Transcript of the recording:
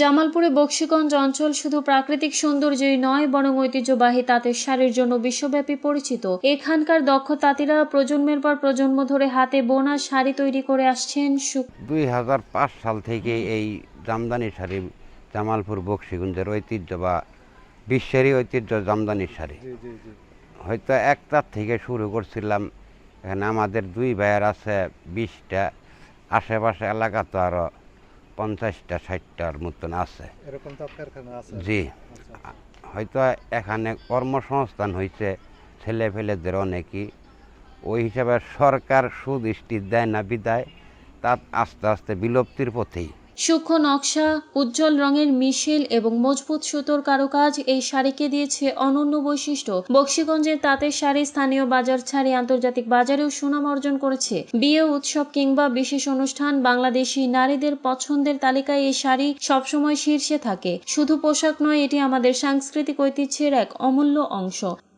জামালপুরে বক্সিগঞ্জ অঞ্চল শুধু প্রাকৃতিক সৌন্দর্যই নয় বরং ঐতিহ্যবাহী তাঁতের শাড়ির জন্য বিশ্বব্যাপী পরিচিত। এখানকার দক্ষ তাঁতিরা প্রজন্মের পর প্রজন্ম ধরে হাতে বোনা শাড়ি তৈরি করে আসছেন দুই হাজার পাঁচ সাল থেকে এই জামদানি শাড়ি জামালপুর বক্সিগঞ্জের ঐতিহ্য বা বিশ্বেরই ঐতিহ্য জামদানি শাড়ি। হয়তো একটার থেকে শুরু করছিলাম এখানে আমাদের দুই ভাইয়ের আছে বিশটা। আশেপাশে এলাকা তো আরও পঞ্চাশটা ষাটটার মতন আছে। এরকম তো কারখানা আছে। জি। আচ্ছা, হয়তো এখানে কর্মসংস্থান হয়েছে ছেলে ফেলেদের অনেকই। ওই হিসাবে সরকার সুদৃষ্টি দেয় না বিদায় তা আস্তে আস্তে বিলুপ্তির পথেই। সূক্ষ্ম নকশা, উজ্জ্বল রঙের মিশেল এবং মজবুত সুতোর কারুকাজ এই শাড়িকে দিয়েছে অনন্য বৈশিষ্ট্য। বক্সিগঞ্জের তাঁতের শাড়ি স্থানীয় বাজার ছাড়ি আন্তর্জাতিক বাজারেও সুনাম অর্জন করেছে। বিয়ে, উৎসব কিংবা বিশেষ অনুষ্ঠান বাংলাদেশি নারীদের পছন্দের তালিকায় এই শাড়ি সবসময় শীর্ষে থাকে। শুধু পোশাক নয়, এটি আমাদের সাংস্কৃতিক ঐতিহ্যের এক অমূল্য অংশ।